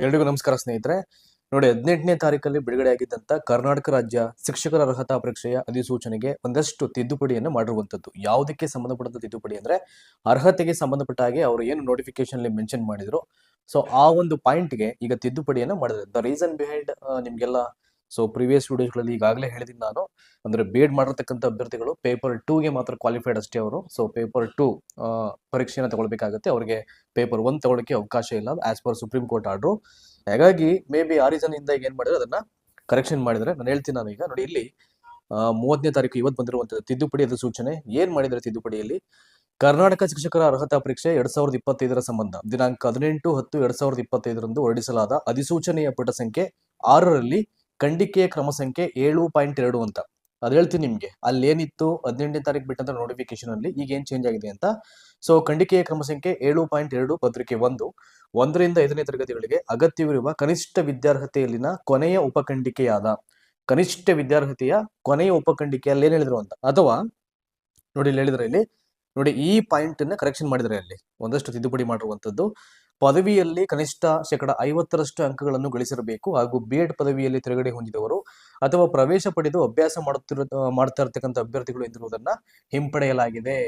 ಎಲ್ರಿಗೂ ನಮಸ್ಕಾರ ಸ್ನೇಹಿತರೆ. ನೋಡಿ, ಹದಿನೆಂಟನೇ ತಾರೀಕಲ್ಲಿ ಬಿಡುಗಡೆ ಆಗಿದ್ದಂತ ಕರ್ನಾಟಕ ರಾಜ್ಯ ಶಿಕ್ಷಕರ ಅರ್ಹತಾ ಪರೀಕ್ಷೆಯ ಅಧಿಸೂಚನೆಗೆ ಒಂದಷ್ಟು ತಿದ್ದುಪಡಿಯನ್ನು ಮಾಡಿರುವಂತದ್ದು. ಯಾವುದಕ್ಕೆ ಸಂಬಂಧಪಟ್ಟಂತ ತಿದ್ದುಪಡಿ ಅಂದ್ರೆ, ಅರ್ಹತೆಗೆ ಸಂಬಂಧಪಟ್ಟ ಹಾಗೆ ಅವರು ಏನು ನೋಟಿಫಿಕೇಶನ್ ಅಲ್ಲಿ ಮೆನ್ಷನ್ ಮಾಡಿದ್ರು. ಸೊ ಆ ಒಂದು ಪಾಯಿಂಟ್ಗೆ ಈಗ ತಿದ್ದುಪಡಿಯನ್ನು ಮಾಡಿದ್ರು. ದ ರೀಸನ್ ಬಿಹೈಂಡ್ ನಿಮ್ಗೆಲ್ಲ ಸೊ ಪ್ರಿವಿಯಸ್ ವಿಡಿಯೋಸ್ಗಳಲ್ಲಿ ಈಗಾಗಲೇ ಹೇಳಿದ್ದೀನಿ ನಾನು. ಅಂದ್ರೆ ಬೇಡ್ ಮಾಡಿರ್ತಕ್ಕಂಥ ಅಭ್ಯರ್ಥಿಗಳು ಪೇಪರ್ ಟೂಗೆ ಮಾತ್ರ ಕ್ವಾಲಿಫೈಡ್ ಅಷ್ಟೇ ಅವರು. ಸೊ ಪೇಪರ್ ಟೂ ಪರೀಕ್ಷೆಯನ್ನು ತಗೊಳ್ಬೇಕಾಗುತ್ತೆ. ಅವರಿಗೆ ಪೇಪರ್ ಒನ್ ತಗೊಳ್ಳೋಕೆ ಅವಕಾಶ ಇಲ್ಲ as per supreme court order ಹಾಗಾಗಿ ಮೇ ಬಿ ಆ ರೀಸನ್ ಇಂದ ಈಗ ಏನ್ ಮಾಡಿದ್ರೆ ಅದನ್ನ ಕರೆಕ್ಷನ್ ಮಾಡಿದರೆ ನಾನು ಹೇಳ್ತೀನಿ ನಾನು ಈಗ ನೋಡಿ ಇಲ್ಲಿ ಮೂವತ್ತನೇ ತಾರೀಕು ಇವತ್ತು ಬಂದಿರುವಂಥದ್ದು ತಿದ್ದುಪಡಿ ಸೂಚನೆ. ಏನ್ ಮಾಡಿದರೆ ತಿದ್ದುಪಡಿಯಲ್ಲಿ? ಕರ್ನಾಟಕ ಶಿಕ್ಷಕರ ಅರ್ಹತಾ ಪರೀಕ್ಷೆ ಎರಡ್ ಸಾವಿರದ ಇಪ್ಪತ್ತೈದರ ಸಂಬಂಧ. ದಿನಾಂಕ ಹದಿನೆಂಟು ಹತ್ತು ಎರಡ್ ಸಾವಿರದ ಇಪ್ಪತ್ತೈದರಂದು ಹೊರಡಿಸಲಾದ ಅಧಿಸೂಚನೆಯ ಪುಟ ಸಂಖ್ಯೆ ಆರರಲ್ಲಿ ಖಂಡಿಕೆಯ ಕ್ರಮ ಸಂಖ್ಯೆ ಏಳು ಪಾಯಿಂಟ್ ಎರಡು ಅಂತ. ಅದು ಹೇಳ್ತೀನಿ ನಿಮ್ಗೆ. ಅಲ್ಲಿ ಏನಿತ್ತು ಹದಿನೆಂಟನೇ ತಾರೀಕು ಬಿಟ್ಟಂತ ನೋಟಿಫಿಕೇಶನ್ ಅಲ್ಲಿ ಈಗ ಏನ್ ಚೇಂಜ್ ಆಗಿದೆ ಅಂತ. ಸೊ ಖಂಡಿಕೆಯ ಕ್ರಮ ಸಂಖ್ಯೆ ಏಳು ಪಾಯಿಂಟ್ ಎರಡು, ಪತ್ರಿಕೆ ಒಂದು. ಒಂದರಿಂದ ಐದನೇ ತರಗತಿಗಳಿಗೆ ಅಗತ್ಯವಿರುವ ಕನಿಷ್ಠ ವಿದ್ಯಾರ್ಹತೆಯಲ್ಲಿನ ಕೊನೆಯ ಉಪಖಂಡಿಕೆಯಾದ, ಕನಿಷ್ಠ ವಿದ್ಯಾರ್ಹತೆಯ ಕೊನೆಯ ಉಪಖಂಡಿಕೆಯಲ್ಲಿ ಏನ್ ಹೇಳಿದ್ರು ಅಂತ? ಅಥವಾ ನೋಡಿ ಇಲ್ಲಿ ಹೇಳಿದ್ರೆ ಇಲ್ಲಿ, ನೋಡಿ ಈ ಪಾಯಿಂಟ್ ಅನ್ನ ಕರೆಕ್ಷನ್ ಮಾಡಿದ್ರೆ ಅಲ್ಲಿ ಒಂದಷ್ಟು ತಿದ್ದುಪಡಿ ಮಾಡಿರುವಂತದ್ದು. ಪದವಿಯಲ್ಲಿ ಕನಿಷ್ಠ ಶೇಕಡ ಐವತ್ತರಷ್ಟು ಅಂಕಗಳನ್ನು ಗಳಿಸಿರಬೇಕು ಹಾಗೂ ಬಿ ಎಡ್ ಪದವಿಯಲ್ಲಿ ತಿರುಗಡೆ ಹೊಂದಿದವರು ಅಥವಾ ಪ್ರವೇಶ ಪಡೆದು ಅಭ್ಯಾಸ ಮಾಡುತ್ತಿರ, ಮಾಡ್ತಾ ಇರ್ತಕ್ಕಂಥ ಅಭ್ಯರ್ಥಿಗಳು ಎಂದಿರುವುದನ್ನ ಹಿಂಪಡೆಯಲಾಗಿದೆ.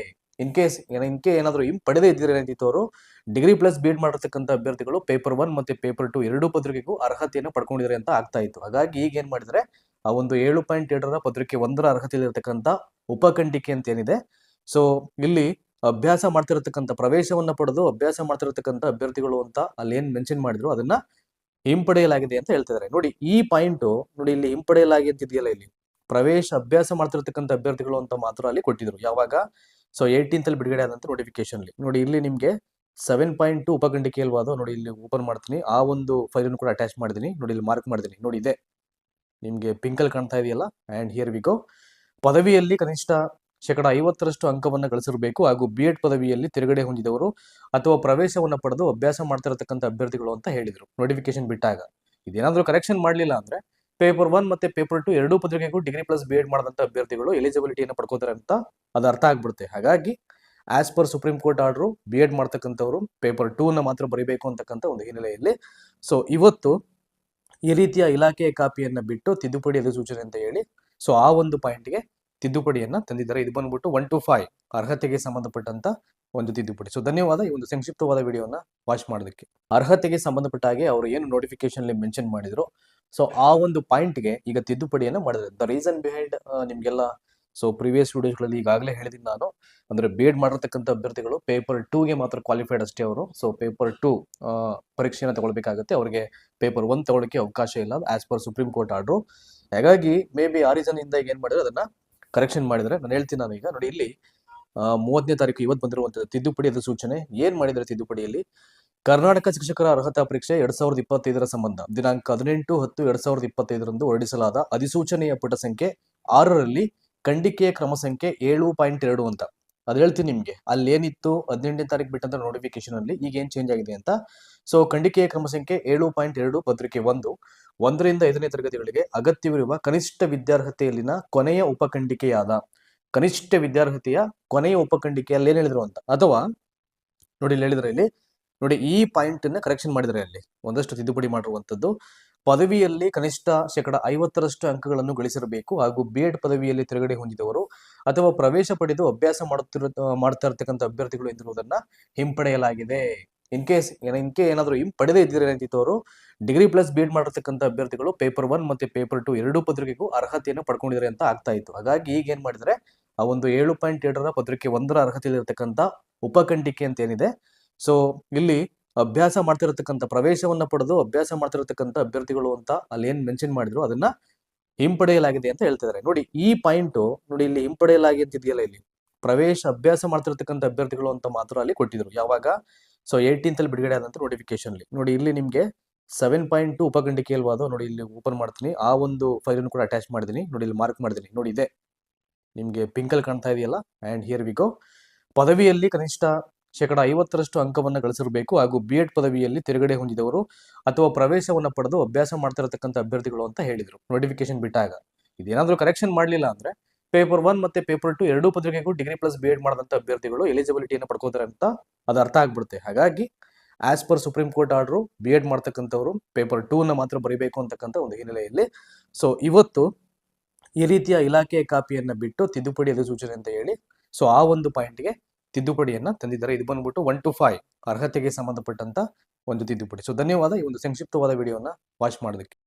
ಇನ್ ಕೇಸ್ ಇನ್ ಕೇ ಏನಾದರೂ ಹಿಂಪಡೆದೇ ಇದ್ದರೆ ಏನಾಯ್ತಿತ್ತು ಅವರು? ಡಿಗ್ರಿ ಪ್ಲಸ್ ಬಿ ಎಡ್ ಮಾಡಿರ್ತಕ್ಕಂಥ ಅಭ್ಯರ್ಥಿಗಳು ಪೇಪರ್ ಒನ್ ಮತ್ತೆ ಪೇಪರ್ ಟು ಎರಡೂ ಪತ್ರಿಕೆಗೂ ಅರ್ಹತೆಯನ್ನು ಪಡ್ಕೊಂಡಿದ್ದಾರೆ ಅಂತ ಆಗ್ತಾ ಇತ್ತು. ಹಾಗಾಗಿ ಈಗ ಏನ್ ಮಾಡಿದ್ರೆ, ಆ ಒಂದು ಏಳು ಪಾಯಿಂಟ್ ಎರಡರ ಪತ್ರಿಕೆ ಒಂದರ ಅರ್ಹತೆಯಲ್ಲಿರ್ತಕ್ಕಂಥ ಉಪಖಂಡಿಕೆ ಅಂತ ಏನಿದೆ. ಸೊ ಇಲ್ಲಿ ಅಭ್ಯಾಸ ಮಾಡ್ತಿರತಕ್ಕಂಥ ಪ್ರವೇಶವನ್ನ ಪಡೆದು ಅಭ್ಯಾಸ ಮಾಡ್ತಿರತಕ್ಕಂಥ ಅಭ್ಯರ್ಥಿಗಳು ಅಂತ ಅಲ್ಲಿ ಏನ್ ಮೆನ್ಷನ್ ಮಾಡಿದ್ರು, ಅದನ್ನ ಹಿಂಪಡೆಯಲಾಗಿದೆ ಅಂತ ಹೇಳ್ತಿದ್ದಾರೆ ನೋಡಿ, ಈ ಪಾಯಿಂಟ್ ನೋಡಿ ಇಲ್ಲಿ ಹಿಂಪಡೆಯಲಾಗಿ ಅಂತ ಇದೆಯಲ್ಲ ಇಲ್ಲಿ. ಪ್ರವೇಶ, ಅಭ್ಯಾಸ ಮಾಡ್ತಿರತಕ್ಕಂಥ ಅಭ್ಯರ್ಥಿಗಳು ಅಂತ ಮಾತ್ರ ಅಲ್ಲಿ ಕೊಟ್ಟಿದ್ರು. ಯಾವಾಗ? ಸೊ ಏಯ್ಟೀನ್ತ್ ಅಲ್ಲಿ ಬಿಡುಗಡೆ ಆದಂತ ನೋಟಿಫಿಕೇಶನ್ ನೋಡಿ, ಇಲ್ಲಿ ನಿಮಗೆ ಸೆವೆನ್ ಪಾಯಿಂಟ್ ಟು ಉಪಖಂಡಿಕೆ ಅಲ್ವಾ ನೋಡಿ ಇಲ್ಲಿ ಓಪನ್ ಮಾಡ್ತೀನಿ. ಆ ಒಂದು ಫೈಲ್ ಕೂಡ ಅಟ್ಯಾಚ್ ಮಾಡಿದೀನಿ. ನೋಡಿ, ಇಲ್ಲಿ ಮಾರ್ಕ್ ಮಾಡಿದ್ದೀನಿ ನೋಡಿ, ಇದೆ. ನಿಮ್ಗೆ ಪಿಂಕಲ್ ಕಾಣ್ತಾ ಇದೆಯಲ್ಲ? ಅಂಡ್ ಹಿಯರ್ ವಿ ಗೋ ಪದವಿಯಲ್ಲಿ ಕನಿಷ್ಠ ಶೇಕಡ ಐವತ್ತರಷ್ಟು ಅಂಕವನ್ನು ಗಳಿಸಿರಬೇಕು ಹಾಗೂ ಬಿ ಎಡ್ ಪದವಿಯಲ್ಲಿ ತಿರುಗಡೆ ಹೊಂದಿದವರು ಅಥವಾ ಪ್ರವೇಶವನ್ನು ಪಡೆದು ಅಭ್ಯಾಸ ಮಾಡ್ತಿರತಕ್ಕಂಥ ಅಭ್ಯರ್ಥಿಗಳು ಅಂತ ಹೇಳಿದರು. ನೋಟಿಫಿಕೇಶನ್ ಬಿಟ್ಟಾಗ. ಇದೇನಾದರೂ ಕರೆಕ್ಷನ್ ಮಾಡಲಿಲ್ಲ ಅಂದರೆ ಪೇಪರ್ ಒನ್ ಮತ್ತೆ ಪೇಪರ್ ಟು ಎರಡೂ ಪತ್ರಿಕೆಗೂ ಡಿಗ್ರಿ ಪ್ಲಸ್ ಬಿ ಎಡ್ ಮಾಡಿದಂಥ ಅಭ್ಯರ್ಥಿಗಳು ಎಲಿಜಿಬಿಲಿಟಿಯನ್ನು ಪಡ್ಕೋತಾರೆ ಅಂತ ಅದು ಅರ್ಥ ಆಗ್ಬಿಡುತ್ತೆ. ಹಾಗಾಗಿ as per supreme court order B Ed ಮಾಡ್ತಕ್ಕಂಥವ್ರು ಪೇಪರ್ ಟೂನ ಮಾತ್ರ ಬರೀಬೇಕು ಅಂತಕ್ಕಂಥ ಒಂದು ಹಿನ್ನೆಲೆಯಲ್ಲಿ. ಸೊ ಇವತ್ತು ಈ ರೀತಿಯ ಇಲಾಖೆಯ ಕಾಪಿಯನ್ನು ಬಿಟ್ಟು ತಿದ್ದುಪಡಿ ಅಧಿಸೂಚನೆ ಅಂತ ಹೇಳಿ ಸೊ ಆ ಒಂದು ಪಾಯಿಂಟ್ಗೆ ತಿದ್ದುಪಡಿಯನ್ನ ತಂದಿದ್ದಾರೆ. ಇದು ಬಂದ್ಬಿಟ್ಟು ಒನ್ ಟು ಫೈವ್ ಅರ್ಹತೆಗೆ ಸಂಬಂಧಪಟ್ಟಂತ ಒಂದು ತಿದ್ದುಪಡಿ. ಸೊ ಧನ್ಯವಾದ. ಈ ಒಂದು ಸಂಕ್ಷಿಪ್ತವಾದ ವಿಡಿಯೋನ ವಾಚ್ ಮಾಡೋದಕ್ಕೆ. ಅರ್ಹತೆಗೆ ಸಂಬಂಧಪಟ್ಟ ಹಾಗೆ ಅವರು ಏನು ನೋಟಿಫಿಕೇಶನ್ ಅಲ್ಲಿ ಮೆನ್ಷನ್ ಮಾಡಿದ್ರು. ಸೊ ಆ ಒಂದು ಪಾಯಿಂಟ್ಗೆ ಈಗ ತಿದ್ದುಪಡಿಯನ್ನ ಮಾಡಿದ್ರು ದ ರೀಸನ್ ಬಿಹೈಂಡ್ ನಿಮ್ಗೆಲ್ಲ ಸೊ ಪ್ರಿವಿಯಸ್ ವಿಡಿಯೋಸ್ಗಳಲ್ಲಿ ಈಗಾಗಲೇ ಹೇಳಿದ್ದೀನಿ ನಾನು. ಅಂದ್ರೆ ಬೇಡ್ ಮಾಡಿರ್ತಕ್ಕಂಥ ಅಭ್ಯರ್ಥಿಗಳು ಪೇಪರ್ ಟೂಗೆ ಮಾತ್ರ ಕ್ವಾಲಿಫೈಡ್ ಅಷ್ಟೇ ಅವರು. ಸೊ ಪೇಪರ್ ಟೂ ಪರೀಕ್ಷೆಯನ್ನು ತಗೊಳ್ಬೇಕಾಗುತ್ತೆ. ಅವರಿಗೆ ಪೇಪರ್ ಒನ್ ತಗೊಳಕ್ಕೆ ಅವಕಾಶ ಇಲ್ಲ. As per supreme court order ಹಾಗಾಗಿ ಮೇ ಬಿ ಆ ರೀಸನ್ ಇಂದ ಈಗ ಏನ್ ಮಾಡಿದ್ರು ಅದನ್ನ ಕರೆಕ್ಷನ್ ಮಾಡಿದ್ರೆ ನಾನು ಹೇಳ್ತೀನಿ ನಾನು ಈಗ ನೋಡಿ ಇಲ್ಲಿ ಮೂವತ್ತನೇ ತಾರೀಕು ಇವತ್ತು ಬಂದಿರುವಂತಹ ತಿದ್ದುಪಡಿ ಅಧಿಸೂಚನೆ ಸೂಚನೆ. ಏನ್ ಮಾಡಿದ್ರೆ ತಿದ್ದುಪಡಿಯಲ್ಲಿ? ಕರ್ನಾಟಕ ಶಿಕ್ಷಕರ ಅರ್ಹತಾ ಪರೀಕ್ಷೆ ಎರಡ್ ಸಾವಿರದ ಇಪ್ಪತ್ತೈದರ ಸಂಬಂಧ. ದಿನಾಂಕ ಹದಿನೆಂಟು ಹತ್ತು ಎರಡ್ ಸಾವಿರದ ಇಪ್ಪತ್ತೈದರಂದು ಹೊರಡಿಸಲಾದ ಅಧಿಸೂಚನೆಯ ಪುಟ ಸಂಖ್ಯೆ ಆರರಲ್ಲಿ ಖಂಡಿಕೆಯ ಕ್ರಮ ಸಂಖ್ಯೆ ಏಳು ಪಾಯಿಂಟ್ ಎರಡು ಅಂತ. ಅದು ಹೇಳ್ತೀನಿ ನಿಮಗೆ. ಅಲ್ಲಿ ಏನಿತ್ತು ಹದಿನೆಂಟನೇ ತಾರೀಕು ಬಿಟ್ಟಂತ ನೋಟಿಫಿಕೇಶನ್ ಅಲ್ಲಿ ಈಗ ಏನ್ ಚೇಂಜ್ ಆಗಿದೆ ಅಂತ. ಸೊ ಖಂಡಿಕೆಯ ಕ್ರಮ ಸಂಖ್ಯೆ ಏಳು ಪಾಯಿಂಟ್ ಎರಡು, ಪತ್ರಿಕೆ ಒಂದು. ಒಂದರಿಂದ ಐದನೇ ತರಗತಿಗಳಿಗೆ ಅಗತ್ಯವಿರುವ ಕನಿಷ್ಠ ವಿದ್ಯಾರ್ಹತೆಯಲ್ಲಿನ ಕೊನೆಯ ಉಪಖಂಡಿಕೆಯಾದ, ಕನಿಷ್ಠ ವಿದ್ಯಾರ್ಹತೆಯ ಕೊನೆಯ ಉಪಖಂಡಿಕೆಯಲ್ಲಿ ಏನ್ ಹೇಳಿದ್ರು ಅಂತ? ಅಥವಾ, ನೋಡಿ ಇಲ್ಲಿ ಹೇಳಿದ್ರೆ ಇಲ್ಲಿ ನೋಡಿ, ಈ ಪಾಯಿಂಟ್ ಅನ್ನ ಕರೆಕ್ಷನ್ ಮಾಡಿದರೆ ಅಲ್ಲಿ. ಒಂದಷ್ಟು ತಿದ್ದುಪಡಿ ಮಾಡಿರುವಂತದ್ದು ಪದವಿಯಲ್ಲಿ ಕನಿಷ್ಠ ಶೇಕಡ ಐವತ್ತರಷ್ಟು ಅಂಕಗಳನ್ನು ಗಳಿಸಿರಬೇಕು ಹಾಗೂ ಬಿ ಎಡ್ ಪದವಿಯಲ್ಲಿ ತಿರುಗಡೆ ಹೊಂದಿದವರು ಅಥವಾ ಪ್ರವೇಶ ಪಡೆದು ಅಭ್ಯಾಸ ಮಾಡುತ್ತಿರ, ಮಾಡ್ತಾ ಇರ್ತಕ್ಕಂಥ ಅಭ್ಯರ್ಥಿಗಳು ಎಂದಿರುವುದನ್ನ ಹಿಂಪಡೆಯಲಾಗಿದೆ. ಇನ್ ಕೇಸ್ ಇನ್ ಕೇ ಏನಾದರೂ ಹಿಂಪಡೆದೇ ಇದ್ದರೆ ಏನಂತಿತ್ತು ಡಿಗ್ರಿ ಪ್ಲಸ್ ಬಿ ಎಡ್ ಮಾಡಿರ್ತಕ್ಕಂಥ ಅಭ್ಯರ್ಥಿಗಳು ಪೇಪರ್ ಒನ್ ಮತ್ತೆ ಪೇಪರ್ ಟು ಎರಡೂ ಪತ್ರಿಕೆಗೂ ಅರ್ಹತೆಯನ್ನು ಪಡ್ಕೊಂಡಿದ್ದಾರೆ ಅಂತ ಆಗ್ತಾ ಇತ್ತು. ಹಾಗಾಗಿ ಈಗ ಏನ್ ಮಾಡಿದರೆ ಆ ಒಂದು ಏಳು ಪಾಯಿಂಟ್ ಎರಡರ ಪತ್ರಿಕೆ ಒಂದರ ಅರ್ಹತೆಯಲ್ಲಿರ್ತಕ್ಕಂಥ ಉಪಖಂಡಿಕೆ ಅಂತ ಏನಿದೆ? ಸೊ ಇಲ್ಲಿ ಅಭ್ಯಾಸ ಮಾಡ್ತಿರತಕ್ಕಂಥ ಪ್ರವೇಶವನ್ನ ಪಡೆದು ಅಭ್ಯಾಸ ಮಾಡ್ತಿರತಕ್ಕಂಥ ಅಭ್ಯರ್ಥಿಗಳು ಅಂತ ಅಲ್ಲಿ ಏನ್ ಮೆನ್ಷನ್ ಮಾಡಿದ್ರು, ಅದನ್ನ ಹಿಂಪಡೆಯಲಾಗಿದೆ ಅಂತ ಹೇಳ್ತಿದ್ದಾರೆ. ನೋಡಿ, ಈ ಪಾಯಿಂಟ್ ನೋಡಿ, ಇಲ್ಲಿ ಹಿಂಪಡೆಯಲಾಗಿ ಅಂತ ಇದೆಯಲ್ಲ ಇಲ್ಲಿ. ಪ್ರವೇಶ ಅಭ್ಯಾಸ ಮಾಡ್ತಿರತಕ್ಕಂಥ ಅಭ್ಯರ್ಥಿಗಳು ಅಂತ ಮಾತ್ರ ಅಲ್ಲಿ ಕೊಟ್ಟಿದ್ರು. ಯಾವಾಗ? ಸೊ ಏಯ್ಟೀನ್ತ್ ಅಲ್ಲಿ ಬಿಡುಗಡೆ ಆದಂತ ನೋಟಿಫಿಕೇಶನ್ ನೋಡಿ, ಇಲ್ಲಿ ನಿಮ್ಗೆ ಸೆವೆನ್ ಪಾಯಿಂಟ್ ಟು ಉಪಖಂಡಿಕೆ ಅಲ್ವಾ ಅದು ನೋಡಿ, ಇಲ್ಲಿ ಓಪನ್ ಮಾಡ್ತೀನಿ. ಆ ಒಂದು ಫೈಲ್ ಕೂಡ ಅಟ್ಯಾಚ್ ಮಾಡಿದ್ದೀನಿ ನೋಡಿ, ಇಲ್ಲಿ ಮಾರ್ಕ್ ಮಾಡಿದ್ದೀನಿ ನೋಡಿ, ಇದೆ. ನಿಮ್ಗೆ ಪಿಂಕಲ್ ಕಾಣ್ತಾ ಇದೆಯಲ್ಲ? ಅಂಡ್ ಹಿಯರ್ ವಿ ಗೋ ಪದವಿಯಲ್ಲಿ ಕನಿಷ್ಠ ಶೇಕಡ ಐವತ್ತರಷ್ಟು ಅಂಕವನ್ನು ಗಳಿಸಿರಬೇಕು ಹಾಗೂ ಬಿ ಎಡ್ ಪದವಿಯಲ್ಲಿ ತಿರುಗಡೆ ಹೊಂದಿದವರು ಅಥವಾ ಪ್ರವೇಶವನ್ನು ಪಡೆದು ಅಭ್ಯಾಸ ಮಾಡ್ತಿರತಕ್ಕಂಥ ಅಭ್ಯರ್ಥಿಗಳು ಅಂತ ಹೇಳಿದರು. ನೋಟಿಫಿಕೇಶನ್ ಬಿಟ್ಟಾಗ. ಇದೇನಾದರೂ ಕರೆಕ್ಷನ್ ಮಾಡಲಿಲ್ಲ ಅಂದರೆ ಪೇಪರ್ ಒನ್ ಮತ್ತೆ ಪೇಪರ್ ಟು ಎರಡೂ ಪತ್ರಿಕೆಗೂ ಡಿಗ್ರಿ ಪ್ಲಸ್ ಬಿ ಎಡ್ ಮಾಡಿದಂಥ ಅಭ್ಯರ್ಥಿಗಳು ಎಲಿಜಿಬಿಲಿಟಿಯನ್ನು ಪಡ್ಕೋತಾರೆ ಅಂತ ಅದು ಅರ್ಥ ಆಗ್ಬಿಡುತ್ತೆ. ಹಾಗಾಗಿ as per supreme court order B Ed ಮಾಡ್ತಕ್ಕಂಥವ್ರು ಪೇಪರ್ ಟೂನ ಮಾತ್ರ ಬರೀಬೇಕು ಅಂತಕ್ಕಂಥ ಒಂದು ಹಿನ್ನೆಲೆಯಲ್ಲಿ. ಸೊ ಇವತ್ತು ಈ ರೀತಿಯ ಇಲಾಖೆಯ ಕಾಪಿಯನ್ನು ಬಿಟ್ಟು ತಿದ್ದುಪಡಿ ಅಧಿಸೂಚನೆ ಅಂತ ಹೇಳಿ ಸೊ ಆ ಒಂದು ಪಾಯಿಂಟ್ಗೆ ತಿದ್ದುಪಡಿಯನ್ನ ತಂದಿದ್ದಾರೆ. ಇದು ಬಂದ್ಬಿಟ್ಟು ಒನ್ ಟು ಫೈವ್ ಅರ್ಹತೆಗೆ ಸಂಬಂಧಪಟ್ಟಂತ ಒಂದು ತಿದ್ದುಪಡಿ. ಸೊ ಧನ್ಯವಾದ. ಈ ಒಂದು ಸಂಕ್ಷಿಪ್ತವಾದ ವಿಡಿಯೋನ ವಾಚ್ ಮಾಡೋದಕ್ಕೆ.